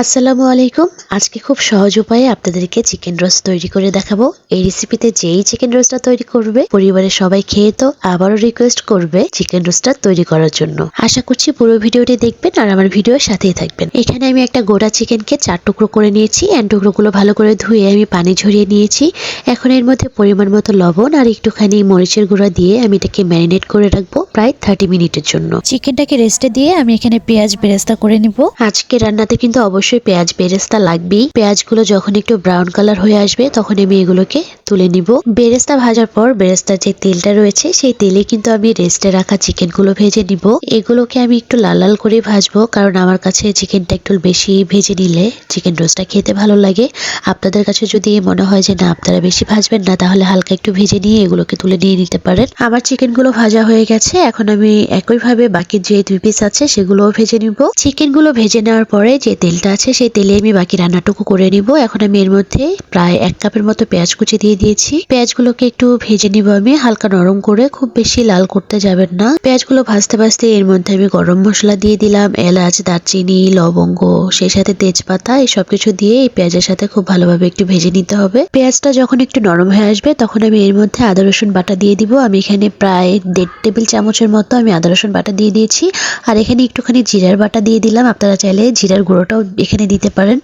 আসসালামু আলাইকুম। আজকে খুব সহজ উপায়ে আপনাদেরকে চিকেন রোস্ট তৈরি করে দেখাবো। এই রেসিপিতে যেই চিকেন রোস্টটা তৈরি করবে পরিবারের সবাই খেয়ে তো আবারও রিকোয়েস্ট করবে চিকেন রোস্টটা তৈরি করার জন্য। আশা করছি পুরো ভিডিওটি দেখবেন আর আমার ভিডিওর সাথেই থাকবেন। এখানে আমি একটা গোটা চিকেনকে চার টুকরো করে নিয়েছি। অ্যান্ড টুকরোগুলো ভালো করে ধুয়ে আমি পানি ঝরিয়ে নিয়েছি। এখন এর মধ্যে পরিমাণ মতো লবণ আর একটুখানি মরিচের গুঁড়া দিয়ে আমি এটাকে ম্যারিনেট করে রাখব প্রায় থার্টি মিনিটের জন্য। চিকেনটাকে রেস্টে দিয়ে আমি এখানে পেঁয়াজ বেরেস্তা করে নিব। আজকে রান্নাতে কিন্তু অবশ্যই পেঁয়াজ বেরেস্তা লাগবেই। পেঁয়াজগুলো যখন একটু ব্রাউন কালার হয়ে আসবে তখন আমি এগুলোকে তুলে নিব। বেরেস্তা ভাজার পর বেরেস্তার যে তেলটা রয়েছে, সেই তেলে কিন্তু আমি রেস্টে রাখা চিকেনগুলো ভেজে নিব। এগুলোকে আমি একটু লাল লাল করে ভাজবো, কারণ আমার কাছে চিকেনটা একটু বেশি ভেজে নিলে চিকেন রোস্টটা খেতে ভালো লাগে। আপনাদের কাছে যদি মনে হয় যে, না, আপনারা বেশি ভাজবেন না, তাহলে হালকা একটু ভেজে নিয়ে এগুলোকে তুলে নিয়ে নিতে পারেন। আমার চিকেনগুলো ভাজা হয়ে গেছে, এখন আমি একইভাবে বাকি যে দুই পিস আছে, সেগুলোও ভেজে নিব। চিকেনগুলো ভেজে নেওয়ার পরে যে তেলটা আছে, সেই তেলে আমি বাকি রান্নাটুকু করে নিব। এখন আমি এর মধ্যে প্রায় এক কাপের মতো পেঁয়াজ কুচি দিয়ে দিয়েছি। পেঁয়াজগুলোকে একটু ভেজে নিব আমি। হালকা নরম করে খুব বেশি লাল করতে যাবেন না। পেঁয়াজগুলো ভাজতে ভাজতে এর মধ্যে আমি গরম মশলা দিয়ে দিলাম, এলাচ, দারচিনি, লবঙ্গ, সেই সাথে তেজপাতা, এই সব কিছু দিয়ে এই পেঁয়াজের সাথে খুব ভালোভাবে একটু ভেজে নিতে হবে। পেঁয়াজটা যখন একটু নরম হয়ে আসবে, তখন আমি এর মধ্যে আদা, রসুন বাটা দিয়ে দিব। আমি এখানে প্রায় দেড় টেবিল চামচের মতো আমি আদা, রসুন বাটা দিয়ে দিয়েছি। আর এখানে একটুখানি জিরার বাটা দিয়ে দিলাম। আপনারা চাইলে জিরার গুঁড়োটাও এখানে দিতে পারেন।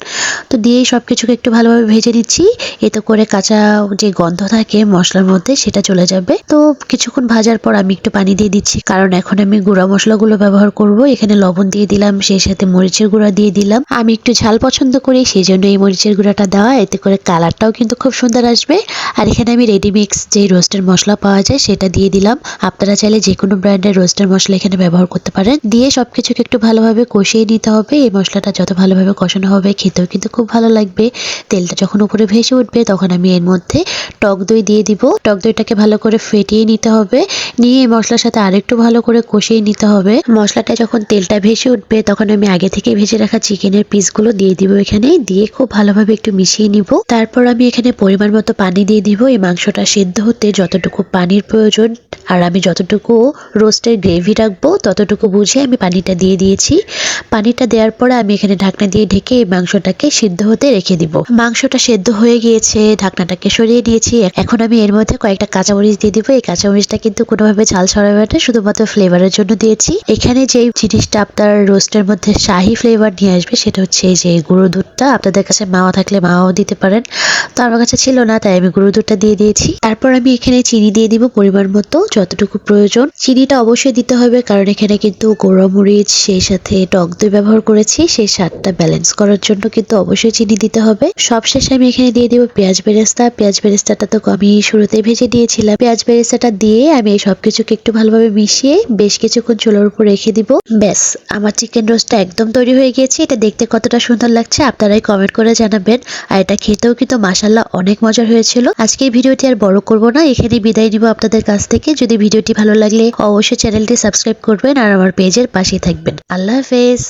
তো দিয়ে সব কিছুকে একটু ভালোভাবে ভেজে নিচ্ছি। এতে করে কাঁচা যে গন্ধ থাকে মশলার মধ্যে সেটা চলে যাবে। তো কিছুক্ষণ ভাজার পর আমি একটু পানি দিয়ে দিচ্ছি, কারণ এখন আমি গুঁড়া মশলাগুলো ব্যবহার করব। এখানে লবণ দিয়ে দিলাম, সেই সাথে মরিচের গুঁড়া দিয়ে দিলাম। আমি একটু ঝাল পছন্দ করি সেই জন্য এই মরিচের গুঁড়াটা দেওয়া, এতে করে কালারটাও কিন্তু খুব সুন্দর আসবে। আর এখানে আমি রেডি মিক্স যে রোস্টের মশলা পাওয়া যায় সেটা দিয়ে দিলাম। আপনারা চাইলে যে কোনো ব্র্যান্ডের রোস্টের মশলা এখানে ব্যবহার করতে পারেন। দিয়ে সব কিছুকে একটু ভালোভাবে কষিয়ে নিতে হবে। এই মশলাটা যত ভালোভাবে কষানো হবে, খেতেও কিন্তু খুব ভালো লাগবে। তেলটা যখন উপরে ভেসে উঠবে, তখন আমি এর মধ্যে টক দই দিয়ে দিব। টক দইটাকে ভালো করে ফেটিয়ে নিতে হবে। নিয়ে মশলার সাথে আরেকটু ভালো করে কষিয়ে নিতে হবে। মশলাটা যখন তেলটা ভেসে উঠবে, তখন আমি আগে থেকে ভেজে রাখা চিকেনের পিসগুলো দিয়ে দিব এখানে। দিয়ে খুব ভালোভাবে একটু মিশিয়ে নিব। তারপর আমি এখানে পরিমাণ মতো পানি দিয়ে দিব। এই মাংসটা সেদ্ধ হতে যতটুকু পানির প্রয়োজন আর আমি যতটুকু রোস্টের গ্রেভি রাখব, ততটুকু বুঝে আমি পানিটা দিয়ে দিয়েছি। পানিটা দেওয়ার পরে আমি এখানে ঢাকনা দিয়ে ঢেকে এই মাংসটাকে সিদ্ধ হতে রেখে দিব। মাংসটা সেদ্ধ হয়ে গিয়েছে, ঢাকনাটাকে সরিয়ে দিয়েছি। এখন আমি এর মধ্যে কয়েকটা কাঁচামরিচ দিয়ে দিব। এই কাঁচামরিচটা কিন্তু কোনোভাবে ঝাল ছড়াবে না, শুধুমাত্র ফ্লেভারের জন্য দিয়েছি। এখানে যে জিনিসটা আপনার রোস্টের মধ্যে শাহি ফ্লেভার নিয়ে আসবে, সেটা হচ্ছে এই যে গুঁড়ো দুধটা। আপনাদের কাছে মাওয়া থাকলে মাওয়াও দিতে পারেন। তো আমার কাছে ছিল না, তাই আমি গুঁড়ো দুধটা দিয়ে দিয়েছি। তারপর আমি এখানে চিনি দিয়ে দিব পরিমাণ মতো। যতটুকু প্রয়োজন, চিনিটা অবশ্যই দিতে হবে, কারণ এখানে কিন্তু গোড়ামরিচ, সেই সাথে টক দই ব্যবহার করেছি, সেই স্বাদটা ব্যালেন্স করার জন্য কিন্তু অবশ্যই চিনি দিতে হবে। সবশেষে আমি এখানে দিয়ে দিব পেঁয়াজ বেরেস্তা। পেঁয়াজ বেরেস্তাটা তো আমি শুরুতে ভেজে দিয়েছিলাম পেঁয়াজ বেরেস্তাটা দিয়ে আমি এই সবকিছুকে একটু ভালোভাবে মিশিয়ে বেশ কিছুক্ষণ চুলোর উপর রেখে দিব। ব্যাস, আমার চিকেন রোস্টটা একদম তৈরি হয়ে গিয়েছে। এটা দেখতে কতটা সুন্দর লাগছে, আপনারাই কমেন্ট করে জানাবেন। আর এটা খেতেও কিন্তু মাসাল্লাহ অনেক মজার হয়েছিল। আজকে এই ভিডিওটি আর বড় করব না এখানে বিদায় নিব আপনাদের কাছ থেকে। যদি ভিডিওটি ভালো লাগলে অবশ্যই চ্যানেলটি সাবস্ক্রাইব করবেন আর আমার পেজের পাশে থাকবেন। আল্লাহ হাফেজ।